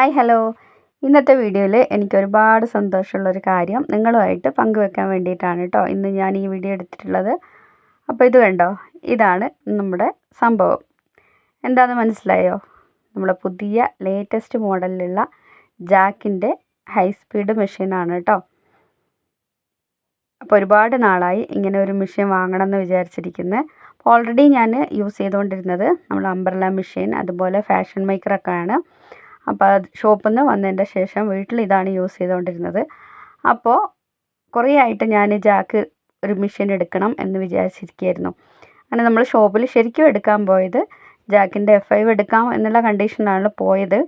Hi hello ഇന്നത്തെ വീഡിയോയിൽ എനിക്ക് ഒരുപാട് സന്തോഷമുള്ളൊരു കാര്യം നിങ്ങളുമായിട്ട് പങ്കുവെക്കാൻ വേണ്ടിയിട്ടാണ് കേട്ടോ ഇന്ന് ഞാൻ ഈ വീഡിയോ എടുത്തിട്ടുള്ളത്. അപ്പോൾ ഇത് കണ്ടോ? ഇതാണ് നമ്മുടെ സംഭവം. എന്താണെന്ന് മനസ്സിലായോ? നമ്മുടെ പുതിയ ലേറ്റസ്റ്റ് മോഡലിലുള്ള ജാക്കിന്റെ ഹൈ സ്പീഡ് മെഷീനാണ് കേട്ടോ അപ്പോൾ ഒരുപാട് നാളായി ഇങ്ങനെ ഒരു മെഷീൻ വാങ്ങണം എന്ന് വിചാരിച്ചിരിക്കുന്നത് അപ്പോൾ ഓൾറെഡി ഞാൻ യൂസ് ചെയ്തുകൊണ്ടിരുന്നത് നമ്മൾ അംബ്രല മെഷീൻ അതുപോലെ ഫാഷൻ മേക്കറൊക്കെയാണ് അപ്പോൾ ഷോപ്പിൽ നിന്ന് വന്നതിന്റെ ശേഷം വീട്ടിൽ ഇതാണ് യൂസ് ചെയ്തുകൊണ്ടിരുന്നത് അപ്പോൾ കുറേ ആയിട്ട് ഞാൻ ജാക്ക് ഒരു മെഷീൻ എടുക്കണം എന്ന് വിചാരിച്ചിരിക്കുകയായിരുന്നു അങ്ങനെ നമ്മൾ ഷോപ്പിൽ ശരിക്കും എടുക്കാൻ പോയത് ജാക്കിന്റെ എഫ് ഐവ് എടുക്കാം എന്നുള്ള കണ്ടീഷനാണ് പോയത്.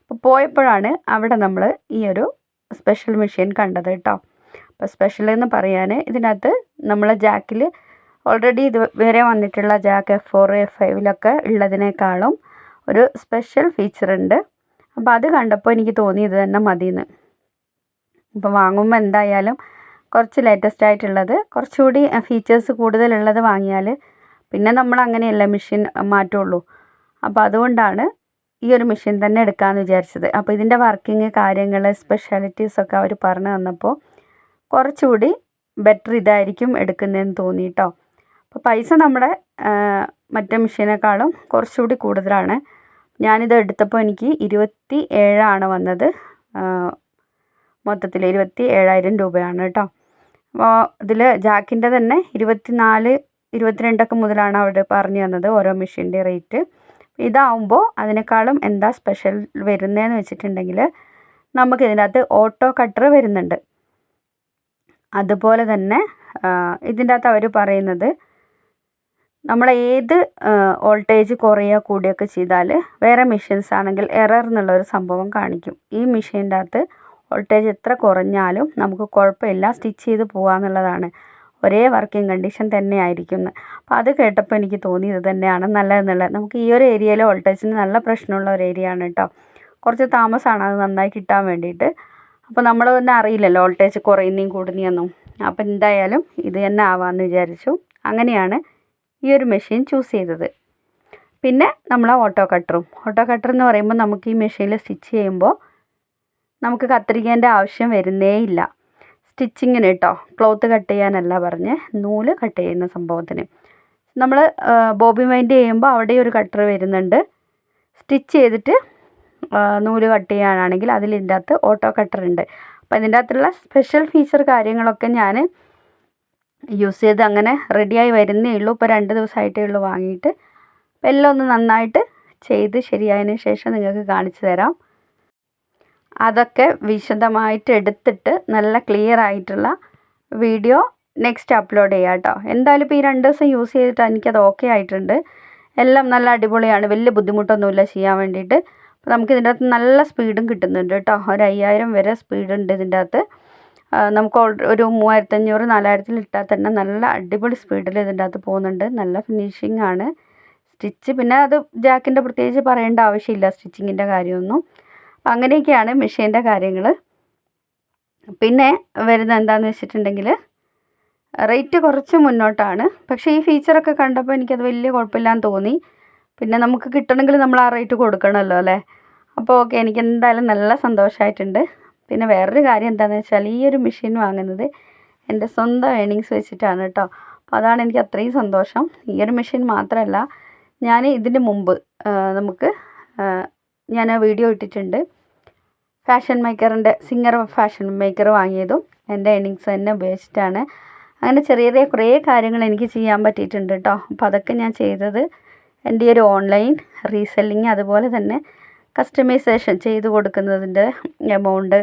അപ്പോൾ പോയപ്പോഴാണ് അവിടെ നമ്മൾ ഈ ഒരു സ്പെഷ്യൽ മെഷീൻ കണ്ടത് കേട്ടോ അപ്പോൾ സ്പെഷ്യൽ എന്ന് പറയാൻ ഇതിനകത്ത് നമ്മൾ ജാക്കിൽ ഓൾറെഡി ഇത് വരെ വന്നിട്ടുള്ള ജാക്ക് എഫ് ഫോർ എഫ് ഫൈവിലൊക്കെ ഉള്ളതിനേക്കാളും ഒരു സ്പെഷ്യൽ ഫീച്ചർ ഉണ്ട് അപ്പോൾ അത് കണ്ടപ്പോൾ എനിക്ക് തോന്നി ഇത് തന്നെ മതിയെന്ന് ഇപ്പോൾ വാങ്ങുമ്പോൾ എന്തായാലും കുറച്ച് ലേറ്റസ്റ്റ് ആയിട്ടുള്ളത് കുറച്ചുകൂടി ഫീച്ചേഴ്സ് കൂടുതലുള്ളത് വാങ്ങിയാൽ പിന്നെ നമ്മൾ അങ്ങനെയല്ല മെഷീൻ മാറ്റുള്ളൂ. അപ്പോൾ അതുകൊണ്ടാണ് ഈ ഒരു മെഷീൻ തന്നെ എടുക്കാമെന്ന് വിചാരിച്ചത്. അപ്പോൾ ഇതിന്റെ വർക്കിംഗ് കാര്യങ്ങൾ സ്പെഷ്യാലിറ്റീസ് ഒക്കെ അവർ പറഞ്ഞു തന്നപ്പോൾ കുറച്ചുകൂടി ബെറ്റർ ഇതായിരിക്കും എടുക്കുന്നതെന്ന് തോന്നി കേട്ടോ അപ്പോൾ പൈസ നമ്മുടെ മറ്റേ മെഷീനേക്കാളും കുറച്ചുകൂടി കൂടുതലാണ്. ഞാനിത് എടുത്തപ്പോൾ എനിക്ക് ഇരുപത്തി ഏഴാണ് വന്നത്. മൊത്തത്തിൽ ഇരുപത്തി ഏഴായിരം രൂപയാണ് കേട്ടോ. അപ്പോൾ ഇതിൽ ജാക്കിന്റെ തന്നെ ഇരുപത്തി നാല് ഇരുപത്തിരണ്ടൊക്കെ മുതലാണ് അവർ പറഞ്ഞു തന്നത് ഓരോ മെഷീന്റെ റേറ്റ്. ഇതാവുമ്പോൾ അതിനേക്കാളും എന്താ സ്പെഷ്യൽ വരുന്നതെന്ന് വെച്ചിട്ടുണ്ടെങ്കിൽ നമുക്ക് ഇതിനകത്ത് ഓട്ടോ കട്ടർ വരുന്നുണ്ട്. അതുപോലെ തന്നെ ഇതിന്റെ അകത്ത് അവർ പറയുന്നത് നമ്മൾ ഏത് വോൾട്ടേജ് കുറയുക കൂടിയൊക്കെ ചെയ്താൽ വേറെ മെഷീൻസ് ആണെങ്കിൽ എറർ എന്നുള്ളൊരു സംഭവം കാണിക്കും. ഈ മെഷീന്റെ അകത്ത് വോൾട്ടേജ് എത്ര കുറഞ്ഞാലും നമുക്ക് കുഴപ്പമില്ല സ്റ്റിച്ച് ചെയ്ത് പോകാമെന്നുള്ളതാണ് ഒരേ വർക്കിംഗ് കണ്ടീഷൻ തന്നെ അപ്പോൾ അത് കേട്ടപ്പോൾ എനിക്ക് തോന്നി ഇത് തന്നെയാണ് നല്ലതെന്നുള്ളത്. നമുക്ക് ഈ ഒരു ഏരിയയിലെ വോൾട്ടേജിന് നല്ല പ്രശ്നമുള്ള ഒരു ഏരിയ ആണ് കേട്ടോ കുറച്ച് താമസമാണ് അത് നന്നായി കിട്ടാൻ വേണ്ടിയിട്ട്. അപ്പോൾ നമ്മൾ തന്നെ അറിയില്ലല്ലോ വോൾട്ടേജ് കുറയുന്നതും കൂടുന്നതൊന്നും അപ്പോൾ എന്തായാലും ഇത് തന്നെ ആവാമെന്ന് വിചാരിച്ചു. അങ്ങനെയാണ് ഈ ഒരു മെഷീൻ ചൂസ് ചെയ്തത്. പിന്നെ നമ്മൾ ഓട്ടോ കട്ടറും ഓട്ടോ കട്ടർ എന്ന് പറയുമ്പോൾ നമുക്ക് ഈ മെഷീനിൽ സ്റ്റിച്ച് ചെയ്യുമ്പോൾ നമുക്ക് കത്തിരിക്കേണ്ട ആവശ്യം വരുന്നേ ഇല്ല. സ്റ്റിച്ചിങ്ങിന് കേട്ടോ ക്ലോത്ത് കട്ട് ചെയ്യാനല്ല പറഞ്ഞ് നൂൽ കട്ട് ചെയ്യുന്ന സംഭവത്തിന്. നമ്മൾ ബോബി മൈൻഡ് ചെയ്യുമ്പോൾ അവിടെ ഒരു കട്ടർ വരുന്നുണ്ട്. സ്റ്റിച്ച് ചെയ്തിട്ട് നൂൽ കട്ട് ചെയ്യാനാണെങ്കിൽ അതിൽ ഇതിന്റെ അകത്ത് ഓട്ടോ കട്ടർ ഉണ്ട്. അപ്പോൾ ഇതിന്റെ അകത്തുള്ള സ്പെഷ്യൽ ഫീച്ചർ കാര്യങ്ങളൊക്കെ ഞാൻ യൂസ് ചെയ്ത് അങ്ങനെ റെഡിയായി വരുന്നേ ഉള്ളൂ. ഇപ്പോൾ രണ്ട് ദിവസമായിട്ടേ ഉള്ളൂ വാങ്ങിയിട്ട്. എല്ലാം ഒന്ന് നന്നായിട്ട് ചെയ്ത് ശരിയായതിന് ശേഷം നിങ്ങൾക്ക് കാണിച്ചു തരാം. അതൊക്കെ വിശദമായിട്ട് എടുത്തിട്ട് നല്ല ക്ലിയർ ആയിട്ടുള്ള വീഡിയോ നെക്സ്റ്റ് അപ്ലോഡ് ചെയ്യാം കേട്ടോ. എന്തായാലും ഇപ്പോൾ ഈ രണ്ട് ദിവസം യൂസ് ചെയ്തിട്ട് എനിക്കത് ഓക്കെ ആയിട്ടുണ്ട്. എല്ലാം നല്ല അടിപൊളിയാണ്. വലിയ ബുദ്ധിമുട്ടൊന്നുമില്ല ചെയ്യാൻ വേണ്ടിയിട്ട്. അപ്പോൾ നമുക്ക് ഇതിന്റെ അകത്ത് നല്ല സ്പീഡും കിട്ടുന്നുണ്ട് കേട്ടോ. ഒരു അയ്യായിരം വരെ സ്പീഡുണ്ട് ഇതിന്റെ അകത്ത്. നമുക്ക് ഒരു മൂവായിരത്തഞ്ഞൂറ് നാലായിരത്തിൽ ഇട്ടാൽ തന്നെ നല്ല അടിപൊളി സ്പീഡിൽ ഇതിന്റെ അകത്ത് പോകുന്നുണ്ട്. നല്ല ഫിനിഷിംഗ് ആണ്. സ്റ്റിച്ച് പിന്നെ അത് ജാക്കിന്റെ പ്രത്യേകിച്ച് പറയേണ്ട ആവശ്യമില്ല സ്റ്റിച്ചിങ്ങിന്റെ കാര്യമൊന്നും. അപ്പം അങ്ങനെയൊക്കെയാണ് മെഷീന്റെ കാര്യങ്ങൾ പിന്നെ വരുന്നത് എന്താണെന്ന് വെച്ചിട്ടുണ്ടെങ്കിൽ റേറ്റ് കുറച്ച് മുന്നോട്ടാണ്. പക്ഷേ ഈ ഫീച്ചറൊക്കെ കണ്ടപ്പോൾ എനിക്കത് വലിയ കുഴപ്പമില്ലാന്ന് തോന്നി. പിന്നെ നമുക്ക് കിട്ടണമെങ്കിൽ നമ്മൾ ആ റേറ്റ് കൊടുക്കണമല്ലോ അല്ലേ? അപ്പോൾ ഓക്കെ എനിക്ക് എന്തായാലും നല്ല സന്തോഷമായിട്ടുണ്ട്. പിന്നെ വേറൊരു കാര്യം എന്താണെന്ന് വെച്ചാൽ ഈ ഒരു മെഷീൻ വാങ്ങുന്നത് എന്റെ സ്വന്തം ഏണിങ്സ് വെച്ചിട്ടാണ് കേട്ടോ. അപ്പോൾ അതാണ് എനിക്ക് അത്രയും സന്തോഷം. ഈ ഒരു മെഷീൻ മാത്രമല്ല ഞാൻ ഇതിന് മുമ്പ് നമുക്ക് ഞാൻ വീഡിയോ ഇട്ടിട്ടുണ്ട്. ഫാഷൻ മേക്കറിന്റെ സിംഗർ ഫാഷൻ മേക്കർ വാങ്ങിയതും എന്റെ ഏണിങ്സ് തന്നെ ഉപയോഗിച്ചിട്ടാണ്. അങ്ങനെ ചെറിയ ചെറിയ കുറേ കാര്യങ്ങൾ എനിക്ക് ചെയ്യാൻ പറ്റിയിട്ടുണ്ട് കേട്ടോ. അപ്പോൾ അതൊക്കെ ഞാൻ ചെയ്തത് എന്റെ ഒരു ഓൺലൈൻ റീസെല്ലിങ് അതുപോലെ തന്നെ കസ്റ്റമൈസേഷൻ ചെയ്തു കൊടുക്കുന്നതിന്റെ എമൗണ്ട്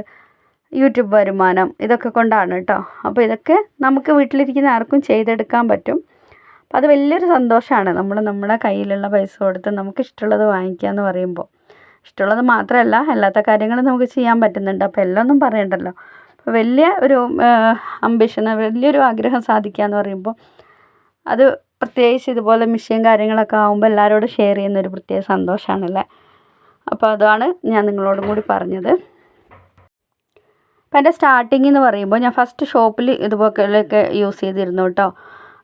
യൂട്യൂബ് വരുമാനം ഇതൊക്കെ കൊണ്ടാണ് കേട്ടോ അപ്പോൾ ഇതൊക്കെ നമുക്ക് വീട്ടിലിരിക്കുന്ന ആർക്കും ചെയ്തെടുക്കാൻ പറ്റും. അപ്പോൾ അത് വലിയൊരു സന്തോഷമാണ്. നമ്മൾ നമ്മുടെ കയ്യിലുള്ള പൈസ കൊടുത്ത് നമുക്ക് ഇഷ്ടമുള്ളത് വാങ്ങിക്കുക എന്ന് പറയുമ്പോൾ. ഇഷ്ടമുള്ളത് മാത്രമല്ല അല്ലാത്ത കാര്യങ്ങളും നമുക്ക് ചെയ്യാൻ പറ്റുന്നുണ്ട്. അപ്പോൾ എല്ലാം ഒന്നും പറയണ്ടല്ലോ. അപ്പോൾ വലിയ ഒരു അംബിഷൻ വലിയൊരു ആഗ്രഹം സാധിക്കുക എന്ന് പറയുമ്പോൾ അത് പ്രത്യേകിച്ച് ഇതുപോലെ മിഷ്യൻ കാര്യങ്ങളൊക്കെ ആകുമ്പോൾ എല്ലാവരോടും ഷെയർ ചെയ്യുന്ന ഒരു പ്രത്യേക സന്തോഷമാണല്ലേ അപ്പോൾ അതാണ് ഞാൻ നിങ്ങളോടും കൂടി പറഞ്ഞത്. അപ്പോൾ എന്റെ സ്റ്റാർട്ടിങ് എന്ന് പറയുമ്പോൾ ഞാൻ ഫസ്റ്റ് ഷോപ്പിൽ ഇതുപോലെയൊക്കെ യൂസ് ചെയ്തിരുന്നു കേട്ടോ.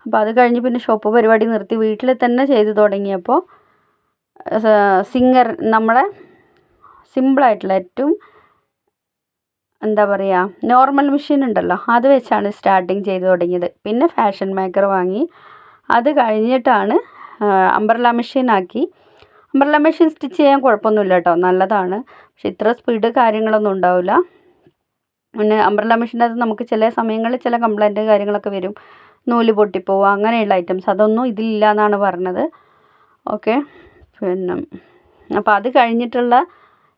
അപ്പോൾ അത് കഴിഞ്ഞ് പിന്നെ ഷോപ്പ് പരിപാടി നിർത്തി വീട്ടിൽ തന്നെ ചെയ്തു തുടങ്ങിയപ്പോൾ സിംഗർ നമ്മളെ സിമ്പിളായിട്ടുള്ള ഏറ്റവും എന്താ പറയുക നോർമൽ മെഷീൻ ഉണ്ടല്ലോ അത് വെച്ചാണ് സ്റ്റാർട്ടിങ് ചെയ്ത് തുടങ്ങിയത്. പിന്നെ ഫാഷൻ മേക്കർ വാങ്ങി. അത് കഴിഞ്ഞിട്ടാണ് അംബ്രല മെഷീൻ ആക്കി അംബ്രല മെഷീൻ സ്റ്റിച്ച് ചെയ്യാൻ കുഴപ്പമൊന്നുമില്ല കേട്ടോ നല്ലതാണ്. പക്ഷെ ഇത്ര സ്പീഡ് കാര്യങ്ങളൊന്നും ഉണ്ടാവില്ല. പിന്നെ അംബ്രല മെഷീനകത്ത് നമുക്ക് ചില സമയങ്ങളിൽ ചില കംപ്ലൈന്റ് കാര്യങ്ങളൊക്കെ വരും. നൂൽ പൊട്ടിപ്പോവുക അങ്ങനെയുള്ള ഐറ്റംസ് അതൊന്നും ഇതിലില്ല എന്നാണ് പറഞ്ഞത്. ഓക്കെ പിന്നെ അപ്പോൾ അത് കഴിഞ്ഞിട്ടുള്ള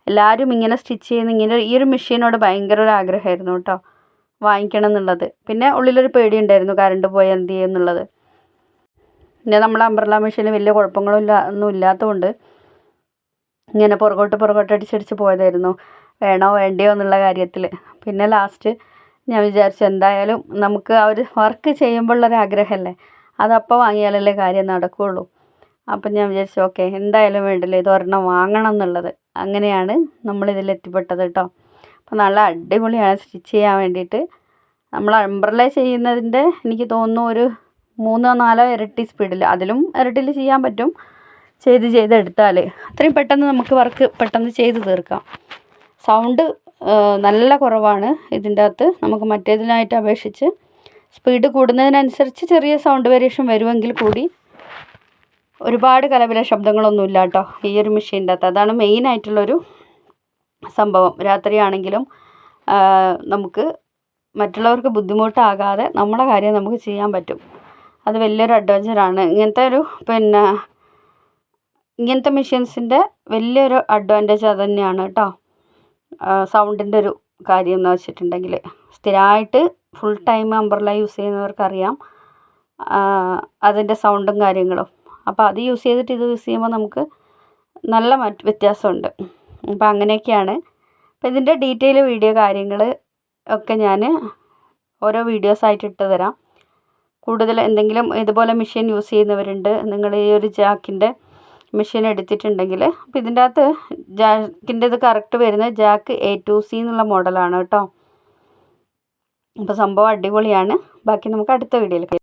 എല്ലാവരും ഇങ്ങനെ സ്റ്റിച്ച് ചെയ്യുന്ന ഇങ്ങനെ ഈ ഒരു മെഷീനോട് ഭയങ്കര ഒരു ആഗ്രഹമായിരുന്നു കേട്ടോ. വാങ്ങിക്കണം എന്നുള്ളത്. പിന്നെ ഉള്ളിലൊരു പേടി ഉണ്ടായിരുന്നു കറണ്ട് പോയാൽ എന്ത് ചെയ്യുന്നുള്ളത് പിന്നെ നമ്മൾ അംബ്രല്ല മെഷീന് വലിയ കുഴപ്പങ്ങളും ഇല്ല ഒന്നും ഇല്ലാത്തതുകൊണ്ട് ഇങ്ങനെ പുറകോട്ട് പുറകോട്ട് അടിച്ചടിച്ച് പോയതായിരുന്നു. വേണോ വേണ്ടയോ എന്നുള്ള കാര്യത്തിൽ. പിന്നെ ലാസ്റ്റ് ഞാൻ വിചാരിച്ചു എന്തായാലും നമുക്ക് ആ ഒരു വർക്ക് ചെയ്യുമ്പോഴുള്ളൊരു ആഗ്രഹമല്ലേ? അതപ്പോൾ വാങ്ങിയാലല്ലേ കാര്യം നടക്കുകയുള്ളൂ അപ്പം ഞാൻ വിചാരിച്ചു ഓക്കെ എന്തായാലും വേണ്ടില്ല ഇത് ഒരെണ്ണം വാങ്ങണം എന്നുള്ളത്. അങ്ങനെയാണ് നമ്മളിതിൽ എത്തിപ്പെട്ടത് കേട്ടോ അപ്പം നല്ല അടിപൊളിയാണ് സ്റ്റിച്ച് ചെയ്യാൻ വേണ്ടിയിട്ട്. നമ്മൾ അംബ്രല ചെയ്യുന്നതിന്റെ എനിക്ക് തോന്നുന്നു ഒരു മൂന്നോ നാലോ ഇരട്ടി സ്പീഡിൽ അതിലും ഇരട്ടിയിൽ ചെയ്യാൻ പറ്റും. ചെയ്ത് ചെയ്തെടുത്താൽ അത്രയും പെട്ടെന്ന് നമുക്ക് വർക്ക് പെട്ടെന്ന് ചെയ്ത് തീർക്കാം. സൗണ്ട് നല്ല കുറവാണ് ഇതിന്റെ അകത്ത്. നമുക്ക് മറ്റേതിനായിട്ട് അപേക്ഷിച്ച് സ്പീഡ് കൂടുന്നതിനനുസരിച്ച് ചെറിയ സൗണ്ട് വേരിയേഷൻ വരുമെങ്കിൽ കൂടി ഒരുപാട് കലപില ശബ്ദങ്ങളൊന്നുമില്ല കേട്ടോ ഈ ഒരു മെഷീന്റെ അകത്ത്. അതാണ് മെയിനായിട്ടുള്ളൊരു സംഭവം. രാത്രിയാണെങ്കിലും നമുക്ക് മറ്റുള്ളവർക്ക് ബുദ്ധിമുട്ടാകാതെ നമ്മുടെ കാര്യം നമുക്ക് ചെയ്യാൻ പറ്റും. അത് വലിയൊരു അഡ്വഞ്ചറാണ് ഇങ്ങനത്തെ ഒരു പിന്നെ ഇങ്ങനത്തെ മെഷീൻസിന്റെ വലിയൊരു അഡ്വാന്റേജ് അത് തന്നെയാണ് കേട്ടോ സൗണ്ടിന്റെ ഒരു കാര്യം എന്ന് വെച്ചിട്ടുണ്ടെങ്കിൽ. സ്ഥിരമായിട്ട് ഫുൾ ടൈം അംബ്രല യൂസ് ചെയ്യുന്നവർക്കറിയാം അതിന്റെ സൗണ്ടും കാര്യങ്ങളും. അപ്പോൾ അത് യൂസ് ചെയ്തിട്ട് ഇത് യൂസ് ചെയ്യുമ്പോൾ നമുക്ക് നല്ല മറ്റ് വ്യത്യാസമുണ്ട്. അപ്പോൾ അങ്ങനെയൊക്കെയാണ്. അപ്പോൾ ഇതിന്റെ ഡീറ്റെയിൽ വീഡിയോ കാര്യങ്ങൾ ഒക്കെ ഞാൻ ഓരോ വീഡിയോസായിട്ട് ഇട്ട് തരാം. കൂടുതൽ എന്തെങ്കിലും ഇതുപോലെ മെഷീൻ യൂസ് ചെയ്യുന്നവരുണ്ട് നിങ്ങൾ ഈ ഒരു ജാക്കിന്റെ മെഷീൻ എടുത്തിട്ടുണ്ടെങ്കിൽ. അപ്പോൾ ഇതിന്റെ അകത്ത് ജാക്കിന്റെ ഇത് കറക്റ്റ് വരുന്നത് ജാക്ക് എ ടു സി എന്നുള്ള മോഡലാണ് കേട്ടോ. അപ്പോൾ സംഭവം അടിപൊളിയാണ്. ബാക്കി നമുക്ക് അടുത്ത വീഡിയോയിൽ